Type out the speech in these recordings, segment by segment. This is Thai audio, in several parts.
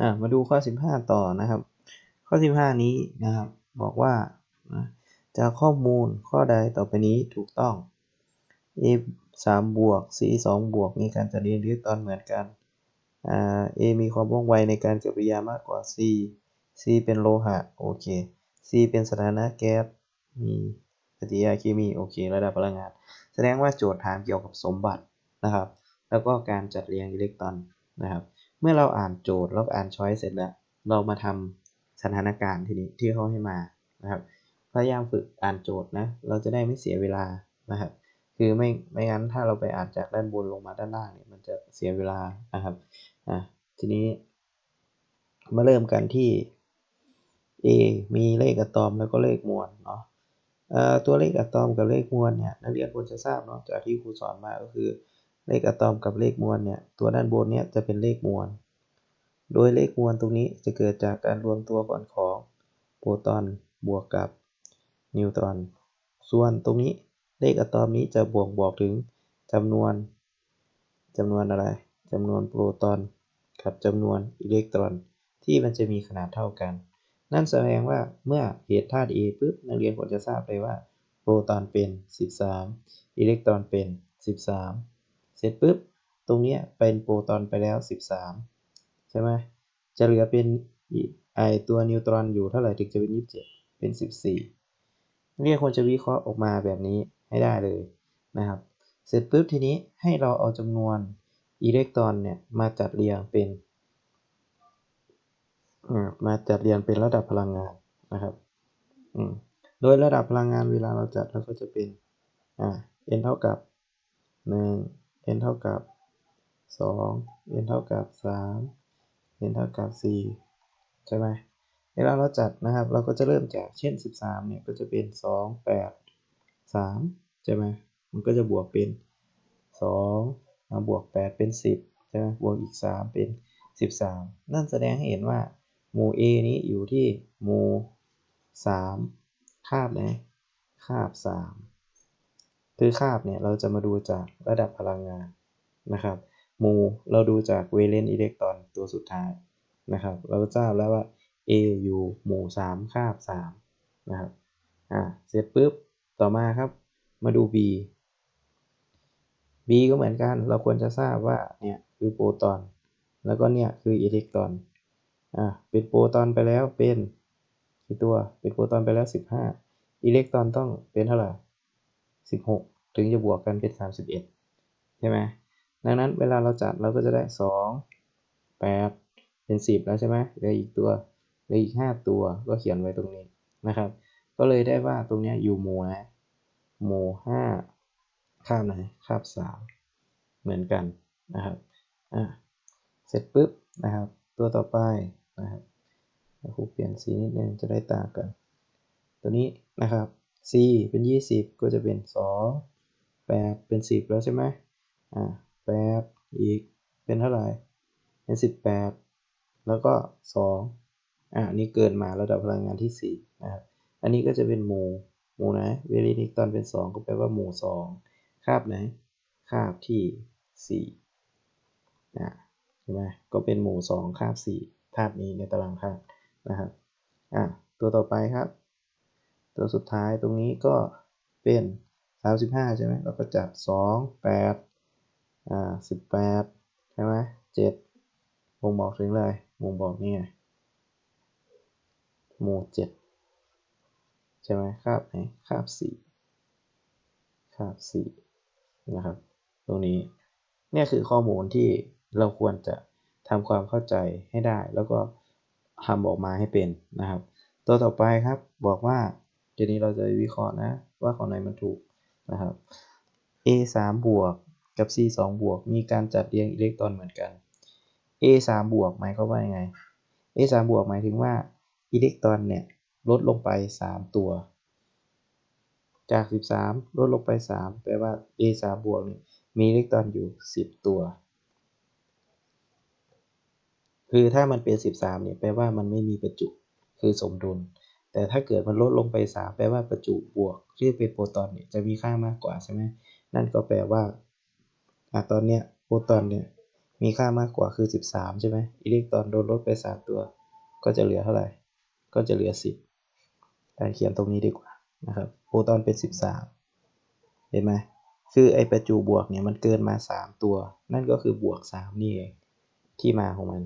อ่ามาดูข้อ 15 ต่อนะครับ ข้อ 15 นี้นะครับบอกว่าจากข้อมูลข้อใดต่อไปนี้ถูกต้อง a 3บวก c 2บวกมีการจัดเรียงอิเล็กตรอนเหมือนกันอ่า a มีความว่องไวในการเกิดปริยามากกว่า c c เป็นโลหะโอเค c เป็นสถานะแก๊สมีปฏิกิริยาเคมีโอเค ระดับพลังงาน แสดงว่าโจทย์ถามเกี่ยวกับสมบัตินะครับ แล้วก็การจัดเรียงอิเล็กตรอนนะครับ เมื่อเราอ่านโจทย์แล้วอ่านช้อยเสร็จแล้ว เรามาทำสถานการณ์ทีนี้ที่เขาให้มานะครับ พยายามฝึกอ่านโจทย์นะ เราจะได้ไม่เสียเวลานะครับ คือไม่ไม่งั้นถ้าเราไปอ่านจากด้านบนลงมาด้านล่างเนี่ยมันจะเสียเวลานะครับ อะทีนี้ มาเริ่มกันที่ A มีเลขอะตอมแล้วก็เลขมวลเนาะตัวเลขอะตอมกับเลขมวลเนี่ยนักเรียนควรจะทราบเนาะจากที่ครูสอนมาก็คือ เลขอะตอมกับเลขมวลเนี่ยตัวด้านบนเนี่ยจะเป็นเลขมวล โดยเลขมวลตรงนี้จะเกิดจากการรวมตัวกันของโปรตอนบวกกับนิวตรอน ส่วนตรงนี้เลขอะตอมนี้จะบวกบอกถึงจำนวนจำนวนอะไรจำนวนโปรตอนกับจำนวนอิเล็กตรอน ที่มันจะมีขนาดเท่ากัน นั่นแสดงว่าเมื่อเหตุธาตุ A ปุ๊บนักเรียนควรจะทราบเลยว่าโปรตอนเป็น 13 อิเล็กตรอนเป็น 13 เสร็จปุ๊บ ตรงนี้เป็นโปรตอนไปแล้ว 13 ใช่ไหมจะเหลือเป็นไอตัวนิวตรอนอยู่เท่าไหร่ถึงจะเป็น 27 เป็น 14 เรียนควรจะวิเคราะห์ออกมาแบบนี้ให้ได้เลยนะครับ เสร็จปุ๊บทีนี้ให้เราเอาจำนวนอิเล็กตรอนเนี่ยมาจัดเรียงเป็นมาจัดเรียงเป็นระดับพลังงานนะครับโดยระดับพลังงานเวลาเราจัดเราก็จะเป็นอ่า n เท่ากับ 1 n เท่ากับ 2 n เท่ากับ 3 n เท่ากับ 4 ใช่ไหมเวลาเราจัดนะครับ เราก็จะเริ่มจากเช่น 13 เนี่ย ก็จะเป็น 2 8 3 ใช่ไหมมันก็จะบวกเป็น 2 มาบวก 8 เป็น 10 ใช่ไหมบวกอีก 3 เป็น 13 นั่นแสดงให้เห็นว่าหมู่ A นี้อยู่ที่หมู่ 3 คาบไหนคาบ 3 คือคาบเนี่ยเราจะมาดูจากระดับพลังงานนะครับมูเราดูจากเวเลนอิเล็กตรอนตัวสุดท้ายนะครับ เราก็ทราบแล้วว่า A อยู่หมู่ 3 คาบ 3 นะครับ อ่า เสร็จปุ๊บ ต่อมาครับ มาดู B B ก็เหมือนกัน เราควรจะทราบว่า เนี่ย คือโปรตอน แล้วก็เนี่ย คืออิเล็กตรอน อ่า เป็นโปรตอนไปแล้วเป็นกี่ตัว เป็นโปรตอนไปแล้ว 15 อิเล็กตรอนต้องเป็นเท่าไหร่ 16 ถึงจะบวกกันเป็น 31 ใช่ไหมดังนั้นเวลาเราจัดเราก็จะได้ 2 8 เป็น 10 แล้วใช่ไหมเหลืออีกตัวเหลืออีก 5 ตัวก็เขียนไว้ตรงนี้นะครับ ก็เลยได้ว่าตรงนี้อยู่หมู่นะหมู่5คาบไหนคาบ 3 เหมือนกันนะครับอ่าเสร็จปุ๊บนะครับ ตัวต่อไปนะครับครูเปลี่ยนสีนิดนึงจะได้ต่างกัน ตัวนี้นะครับ c เป็น 20 ก็จะเป็น 2 8 เป็น 10 แล้วใช่ไหมอ่า8อีกเป็นเท่าไหร่ เป็น 18 แล้วก็ 2 อ่านี่เกินมาระดับพลังงานที่ 4 นะครับ อันนี้ก็จะเป็นหมู่หมู่นะเวลีนิกตอนเป็น 2 ก็แปลว่าหมู่ 2 คาบไหน คาบที่4นะใช่ไหมก็เป็นหมู่ 2 คาบ4ธาตุนี้ในตารางธาตุนะครับ อะตัวต่อไปครับ ตัวสุดท้ายตรงนี้ก็เป็น 35 ใช่ไหมเราก็จัด2 8อ่า18 ใช่ไหม7บ่งบอกถึงอะไรบ่งบอกนี่ไงหมู่7ใช่ไหมคาบไหนคาบ4คาบ4นะครับ ตรงนี้เนี่ยคือข้อมูลที่เราควรจะทำความเข้าใจให้ได้ แล้วก็ทำออกมาให้เป็นนะครับ ตัวต่อไปครับบอกว่า ทีนี้เราจะวิเคราะห์นะว่าข้อไหนมันถูกนะครับ A 3บวกกับ C 2บวกมีการจัดเรียงอิเล็กตรอนเหมือนกัน A 3บวกหมายความว่ายังไง A 3บวกหมายถึงว่าอิเล็กตรอนเนี่ยลดลงไป 3 ตัว จาก 13 ลดลงไป 3 แปลว่า A 3บวกมีอิเล็กตรอนอยู่ 10 ตัว คือถ้ามันเป็น 13เนี่ยแปลว่ามันไม่มีประจุ คือสมดุล แต่ถ้าเกิดมันลดลงไป 3 แปลว่าประจุบวกที่เป็นโปรตอนเนี่ยจะมีค่ามากกว่าใช่ไหมนั่นก็แปลว่าอะตอนเนี้ยโปรตอนเนี่ยมีค่ามากกว่าคือ 13 ใช่ไหมอิเล็กตรอนโดนลดไป 3 ตัว ก็จะเหลือเท่าไหร่ ก็จะเหลือ 10การเขียนตรงนี้ดีกว่านะครับโปรตอนเป็น 13 เห็นไหมคือไอประจุบวกเนี่ยมันเกินมา 3 ตัว นั่นก็คือบวก 3 นี่เองที่มาของมัน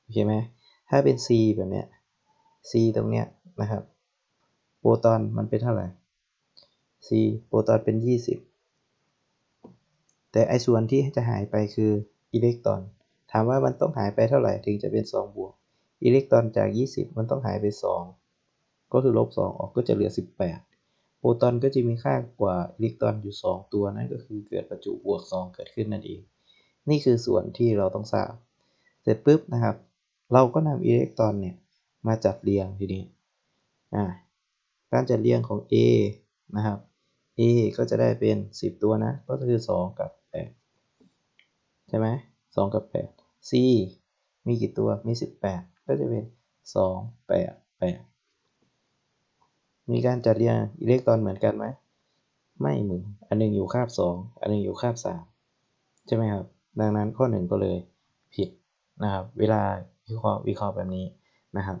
โอเคไหมถ้าเป็น C แบบเนี้ย C ตรงเนี้ย นะครับ โปรตอนมันเป็นเท่าไหร่ C โปรตอนเป็น 20 แต่ไอส่วนที่จะหายไปคืออิเล็กตรอน ถามว่ามันต้องหายไปเท่าไหร่ถึงจะเป็น 2 บวก อิเล็กตรอนจาก 20 มันต้องหายไป 2 ก็คือลบ 2 ออกก็จะเหลือ 18 โปรตอนก็จะมีค่ากว่าอิเล็กตรอนอยู่ 2 ตัวนั่นก็คือเกิดประจุบวก 2 เกิดขึ้นนั่นเอง นี่คือส่วนที่เราต้องทราบ เสร็จปุ๊บนะครับ เราก็นำอิเล็กตรอนเนี่ยมาจัดเรียงทีนี้ อ่าการจัดเรียงของ A นะครับ A ก็จะได้เป็น 10 ตัวนะ ก็คือ 2 กับ 8 ใช่ไหม2กับ 8 C มีกี่ตัว มี 18 ก็จะเป็น 2 8 8 มีการจัดเรียงอิเล็กตรอนเหมือนกันไหม ไม่เหมือน อันหนึงอยู่คาบ 2 อันหนึงอยู่คาบ 3 ใช่ไหมครับ ดังนั้นข้อ 1 ก็เลยผิดนะครับ เวลาวิเคราะห์วิเคราะห์แบบนี้นะครับ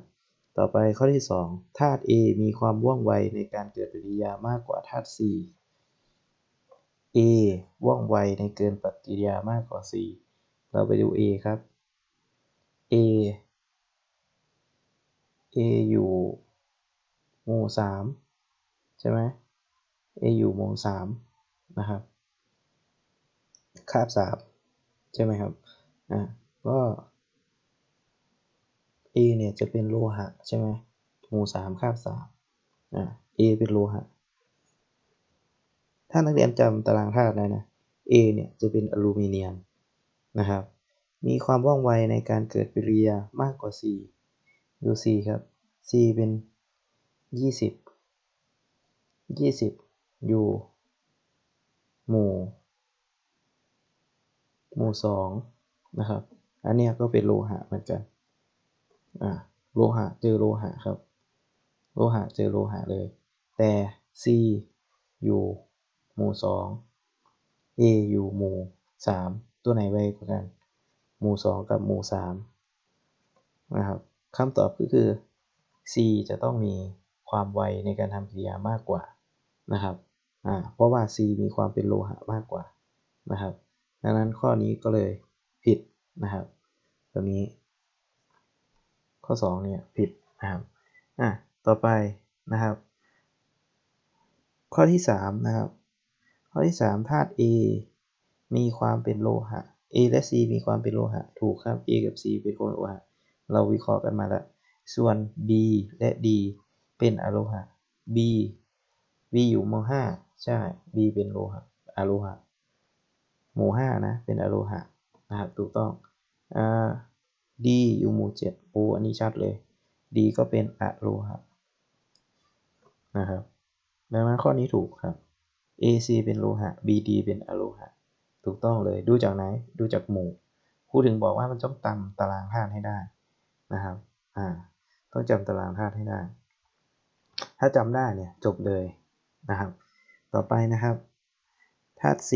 ต่อไปข้อที่ 2 ธาตุ A มีความว่องไวในการเกิดปฏิกิริยามากกว่าธาตุ C A ว่องไวในเกินปฏิกิริยามากกว่า C เราไปดู A ครับ A A อยู่หมู่3ใช่ไหม A อยู่หมู่3นะครับ คาบ3ใช่ไหมครับ อ่าก็ A เนี่ยจะเป็นโลหะใช่ไหมหมู่3คาบ3อ่า A เป็นโลหะ ถ้านักเรียนจำตารางธาตุได้นะ A เนี่ยจะเป็นอลูมิเนียมนะครับ มีความว่องไวในการเกิดปริยามากกว่า C ดู C ครับ C เป็น 20 20 อยู่ หมู่ หมู่2นะครับ อันเนี้ยก็เป็นโลหะเหมือนกัน อ่าโลหะเจอโลหะครับ โลหะเจอโลหะเลย แต่ C อยู่หมู่2 A อยู่หมู่3ตัวไหนไวกว่ากัน หมู่2กับหมู่3นะครับคำตอบก็คือ C จะต้องมีความไวในการทำกิริยามากกว่านะครับอ่าเพราะว่า C มีความเป็นโลหะมากกว่านะครับ ดังนั้นข้อนี้ก็เลยผิดนะครับ ตัวนี้ ข้อ 2 เนี่ยผิดนะครับอะต่อไปนะครับ ข้อที่ 3 นะครับ ข้อที่ 3 ธาตุ A มีความเป็นโลหะ A และ C มีความเป็นโลหะ ถูกครับ A กับ C เป็นคนโลหะ เราวิเคราะห์กันมาแล้ว ส่วน B และ D เป็นอะโลหะ B B อยู่หมู่5ใช่ B เป็นโลหะอะโลหะหมู่5นะ เป็นอะโลหะนะครับ ถูกต้องอ่า D อยู่หมู่7โอ้อันนี้ชัดเลย D ก็เป็นอะโลหะนะครับ ดังนั้นข้อนี้ถูกครับ AC เป็นโลหะ BD เป็นอะโลหะ ถูกต้องเลย ดูจากไหน ดูจากหมู่ครูถึงบอกว่ามันต้องจำตารางธาตุให้ได้นะครับ อ่า ต้องจำตารางธาตุให้ได้ ถ้าจำได้เนี่ยจบเลยนะครับ ต่อไปนะครับ ธาตุ C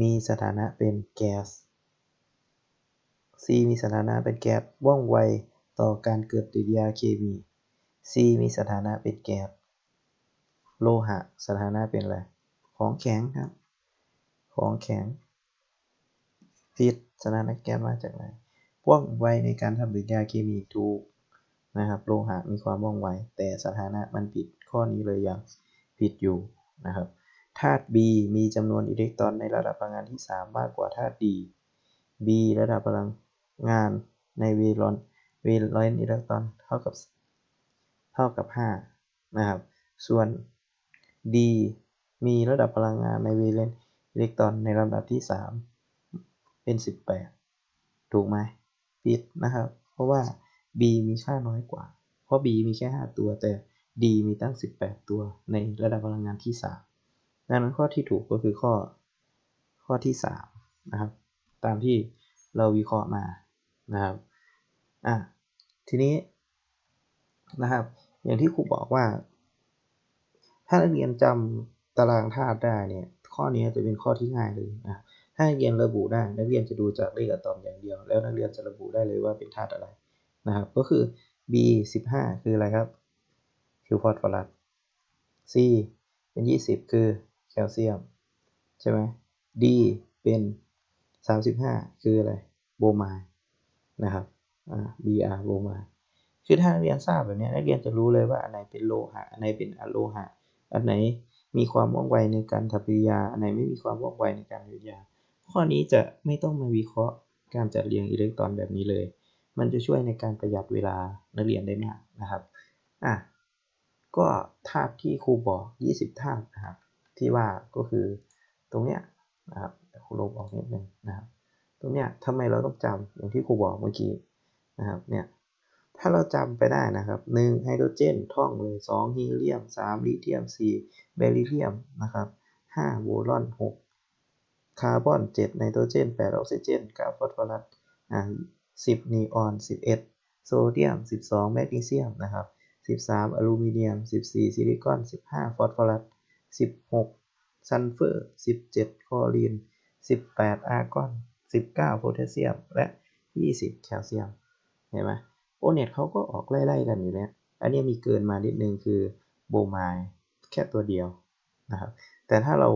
มีสถานะเป็นแก๊ส C มีสถานะเป็นแก๊สว่องไวต่อการเกิดปฏิกิริยาเคมี C มีสถานะเป็นแก๊สโลหะสถานะเป็นอะไรของแข็งครับ ของแข็งผิดสถานะแก๊สมาจากไหนว่องไวในการทำปฏิกิริยาเคมีถูกนะครับโลหะมีความว่องไว แต่สถานะมันผิดข้อนี้เลยยังผิดอยู่นะครับธาตุ B มีจำนวนอิเล็กตรอนในระดับพลังงานที่ 3 มากกว่าธาตุ D B ระดับพลัง งานในเวลอนเลอนอิเล็กตรอนเท่ากับเท่ากับ 5 นะครับ ส่วน D มีระดับพลังงานในเวเลนอิเล็กตรอนในลำดับที่ 3 เป็น 18 ถูกไหมผิดนะครับ เพราะว่า B มีค่าน้อยกว่า เพราะ B มีแค่ 5 ตัว แต่ D มีตั้ง 18 ตัวในระดับพลังงานที่ 3 ดังนั้นข้อที่ถูกก็คือข้อข้อที่ 3 นะครับ ตามที่เราวิเคราะห์มา นะครับอะทีนี้นะครับ อย่างที่ครูบอกว่า ถ้านักเรียนจำตารางธาตุได้เนี่ย ข้อนี้จะเป็นข้อที่ง่ายเลยนะถ้านักเรียนระบุได้ นักเรียนจะดูจากเลขอะตอมอย่างเดียว แล้วนักเรียนจะระบุได้เลยว่าเป็นธาตุอะไรนะครับ ก็คือ B 15 คืออะไรครับคือฟอสฟอรัส C เป็น 20 คือแคลเซียม ใช่ไหม D เป็น 35 คืออะไร โบรไมด์ นะครับอ่า Br โบรไมด์คือถ้านักเรียนทราบแบบนี้นักเรียนจะรู้เลยว่าอันไหนเป็นโลหะ อันไหนเป็นอะโลหะ อันไหนมีความว่องไวในการทำปฏิกิริยา อันไหนไม่มีความว่องไวในการปฏิกิริยา ข้อนี้จะไม่ต้องมาวิเคราะห์การจัดเรียงอิเล็กตรอนแบบนี้เลย มันจะช่วยในการประหยัดเวลานักเรียนได้มากนะครับ อะ ก็ธาตุที่ครูบอก 20ธาตุนะครับ ที่ว่าก็คือตรงเนี้ยนะครับครูลบออกนิดนึงนะครับ ตรงเนี้ยทำไมเราต้องจำอย่างที่ครูบอกเมื่อกี้นะครับเนี่ยถ้าเราจำไปได้นะครับ1ไฮโดรเจนท่องเลย2ฮีเลียม 3 ลิเธียม 4 เบริเทียมนะครับ5โบรอน 6 คาร์บอน 7 ไนโตรเจน 8 ออกซิเจน9ฟอสฟอรัสอ่า10 นีออน 11 โซเดียม 12 แมกนีเซียมนะครับ13 อลูมิเนียม 14 ซิลิคอน 15 ฟอสฟอรัส 16 ซัลเฟอร์ 17 คลอรีน 18 อาร์กอน 19 โพแทสเซียม และ 20 แคลเซียม เห็นไหมโอเน็ตเขาก็ออกไล่ๆกันอยู่เนี่ยอันนี้มีเกินมานิดนึงคือโบมด์แค่ตัวเดียวนะครับ แต่ถ้าเรา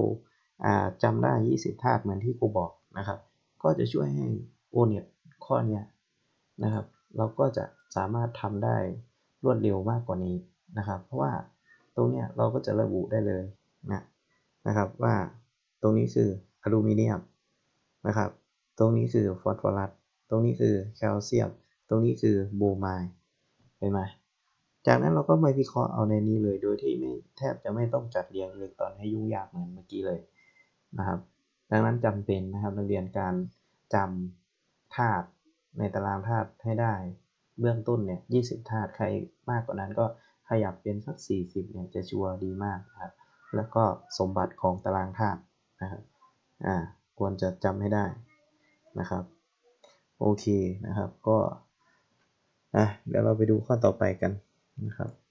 จำได้ 20 ธาตุเหมือนที่ครูบอกนะครับ ก็จะช่วยให้โอเน็ตข้อนี้นะครับ เราก็จะสามารถทำได้รวดเร็วมากกว่านี้นะครับ เพราะว่าตรงเนี้ยเราก็จะระบุได้เลยนะนะครับว่าตรงนี้คืออลูมิเนียมนะครับ ตรงนี้คือฟอสฟอรัส ตรงนี้คือแคลเซียม ตรงนี้คือโบรไมด์เห็นไหมจากนั้นเราก็มาวิเคราะห์เอาในนี้เลย โดยที่ไม่แทบจะไม่ต้องจัดเรียงอิเล็กตรอนให้ยุ่งยากเหมือนเมื่อกี้เลยนะครับ ดังนั้นจำเป็นนะครับนักเรียนการจำธาตุในตารางธาตุให้ได้ เบื้องต้นเนี่ย20ธาตุใครมากกว่านั้นก็ขยับเป็นสัก 40เนี่ยจะชัวร์ดีมากนะครับ แล้วก็สมบัติของตารางธาตุนะครับ อ่า ควรจะจำให้ได้ นะครับโอเคนะครับก็อะเดี๋ยวเราไปดูข้อต่อไปกันนะครับ